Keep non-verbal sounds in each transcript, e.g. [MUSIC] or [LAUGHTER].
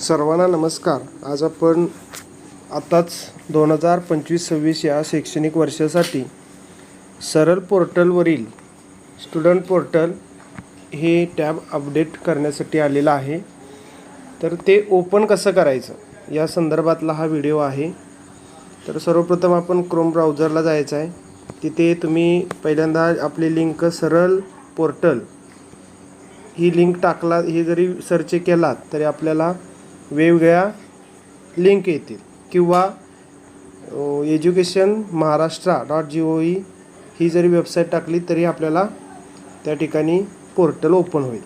सर्वांना नमस्कार. आज आपण आताच दोन हजार पंचवीस सव्वीस या शैक्षणिक वर्षासाठी सरळ पोर्टलवरील स्टुडंट पोर्टल हे टॅब अपडेट करण्यासाठी आलेलं आहे. तर ते ओपन कसं करायचं? या संदर्भातला हा व्हिडिओ आहे. तर सर्वप्रथम आपण क्रोम ब्राउझरला जायचं आहे. तिथे तुम्ही पहिल्यांदा आपली लिंक सरळ पोर्टल ही लिंक टाकला हे जरी सर्च केलात तरी आपल्याला वेगवेगळ्या लिंक येतील. किंवा education Maharashtra dot G O E ही जरी वेबसाईट टाकली तरी आपल्याला त्या ठिकाणी पोर्टल ओपन होईल.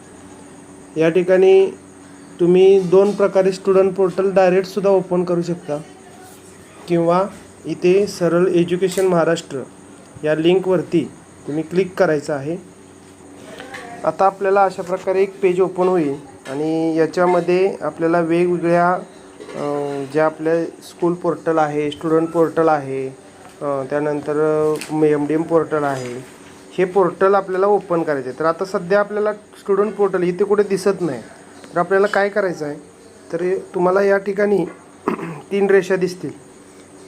या ठिकाणी तुम्ही दोन प्रकारे स्टुडंट पोर्टल डायरेक्टसुद्धा ओपन करू शकता. किंवा इथे सरळ एज्युकेशन महाराष्ट्र या लिंकवरती तुम्ही क्लिक करायचं आहे. आता आपल्याला अशा प्रकारे एक पेज ओपन होईल. आणि याच्यामध्ये आपल्याला वेगवेगळ्या ज्या आपल्या स्कूल पोर्टल आहे स्टुडंट पोर्टल आहे त्यानंतर एम डी एम पोर्टल आहे हे पोर्टल आपल्याला ओपन करायचे. तर आता सध्या आपल्याला स्टुडंट पोर्टल इथे कुठे दिसत नाही. तर आपल्याला काय करायचं आहे? तर तुम्हाला या ठिकाणी [CLEARS THROAT] तीन रेषा दिसतील.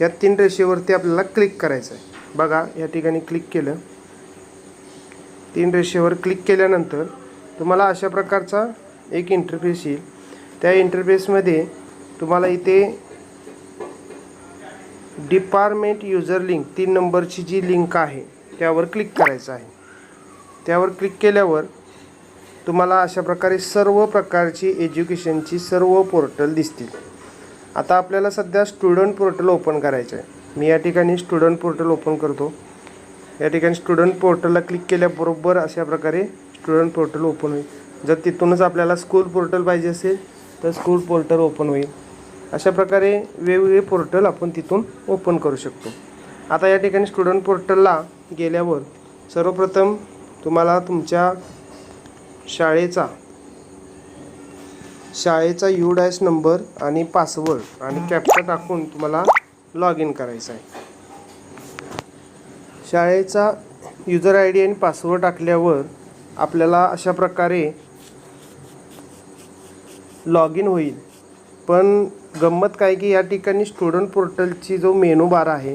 या तीन रेषेवरती आपल्याला क्लिक करायचं आहे. बघा या ठिकाणी क्लिक केलं. तीन रेषेवर क्लिक केल्यानंतर तुम्हाला अशा प्रकारचा एक इंटरफेस येईल. त्या इंटरफेसमध्ये तुम्हाला इथे डिपार्टमेंट युजर लिंक तीन नंबरची जी लिंक आहे त्यावर क्लिक करायचं आहे. त्यावर क्लिक केल्यावर तुम्हाला अशा प्रकारे सर्व प्रकारची एज्युकेशनची सर्व पोर्टल दिसतील. आता आपल्याला सध्या स्टुडंट पोर्टल ओपन करायचं आहे मी या ठिकाणी स्टुडंट पोर्टल ओपन करतो. या ठिकाणी स्टुडंट पोर्टलला क्लिक केल्याबरोबर अशा प्रकारे स्टुडंट पोर्टल ओपन होईल. जर तिथूनच आपल्याला स्कूल पोर्टल पाहिजे असेल तर स्कूल पोर्टल ओपन होईल. अशा प्रकारे वेगवेगळे पोर्टल आपण तिथून ओपन करू शकतो. आता या ठिकाणी स्टुडंट पोर्टलला गेल्यावर सर्वप्रथम तुम्हाला तुमच्या शाळेचा शाळेचा यू डॅश नंबर आणि पासवर्ड आणि कॅप्चा टाकून तुम्हाला लॉग इन करायचं आहे. शाळेचा युजर आय डी आणि पासवर्ड टाकल्यावर आपल्याला अशा प्रकारे लॉग इन होईल. पण गंमत काय की या ठिकाणी स्टुडंट पोर्टलची जो मेनू बार आहे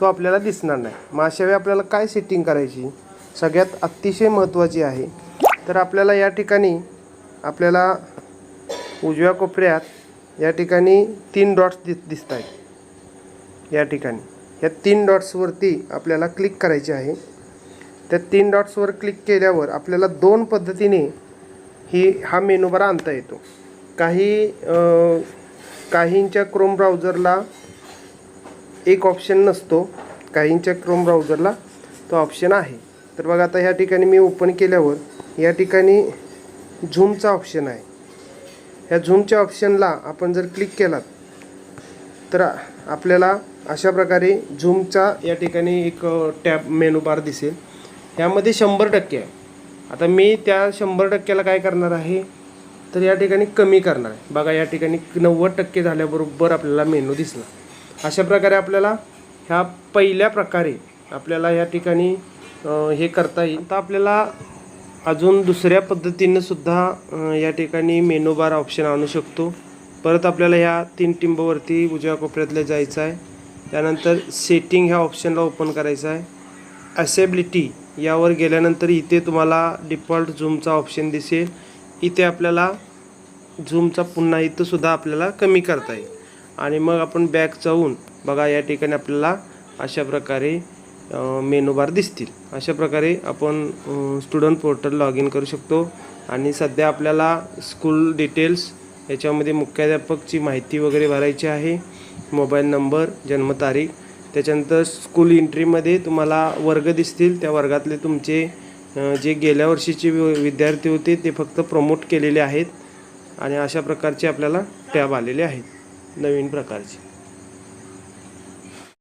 तो आपल्याला दिसणार नाही. मग अशा वेळी आपल्याला काय सेटिंग करायची? सगळ्यात अतिशय महत्त्वाची आहे. तर आपल्याला या ठिकाणी आपल्याला उजव्या कोपऱ्यात या ठिकाणी तीन डॉट्स दिस दिसत आहेत या ठिकाणी. या तीन डॉट्सवरती आपल्याला क्लिक करायचे आहे. त्या तीन डॉट्सवर क्लिक केल्यावर आपल्याला दोन पद्धतीने ही हा मेनूबार आणता येतो. काही काहींच्या क्रोम ब्राउझरला एक ऑप्शन नसतो. काहींच्या क्रोम ब्राउझरला तो ऑप्शन आहे. तर बघा आता ह्या ठिकाणी मी ओपन केल्यावर या ठिकाणी झूमचा ऑप्शन आहे. ह्या झूमच्या ऑप्शनला आपण जर क्लिक केलात तर आपल्याला अशा प्रकारे झूमचा या ठिकाणी एक टॅब मेनू बार दिसेल. ह्यामध्ये शंभर टक्के आहे. आता मी त्या शंभर टक्क्याला काय करणार आहे? तर या ठिकाणी कमी करणार. आहे बघा या ठिकाणी नव्वद टक्के झाल्याबरोबर आपल्याला मेनू दिसला. अशा प्रकारे आपल्याला ह्या पहिल्या प्रकारे आपल्याला या ठिकाणी हे करता येईल. तर आपल्याला अजून दुसऱ्या पद्धतीनं सुद्धा या ठिकाणी मेनू बार ऑप्शन आणू शकतो. परत आपल्याला ह्या तीन टिंबवरती उजव्या कोपऱ्यातल्या जायचं आहे. त्यानंतर सेटिंग ह्या ऑप्शनला ओपन करायचं आहे. ॲसेबिलिटी यावर गेल्यानंतर इथे तुम्हाला डिफॉल्ट झूमचा ऑप्शन दिसेल. इथे आपल्याला झूमचा पुन्हा इथंसुद्धा आपल्याला कमी करता येईल. आणि मग आपण बॅक जाऊन बघा या ठिकाणी आपल्याला अशा प्रकारे मेनू बार दिसतील. अशा प्रकारे आपण स्टुडंट पोर्टल लॉग इन करू शकतो. आणि सध्या आपल्याला स्कूल डिटेल्स याच्यामध्ये मुख्याध्यापकची माहिती वगैरे भरायची आहे. मोबाईल नंबर जन्मतारीख. त्याच्यानंतर स्कूल एंट्रीमध्ये तुम्हाला वर्ग दिसतील. त्या वर्गातले तुमचे जे गेल्या वर्षीचे विद्यार्थी होते ते फक्त प्रमोट केलेले आहेत आणि अशा प्रकारचे आपल्याला टॅब आलेले आहेत नवीन प्रकारचे.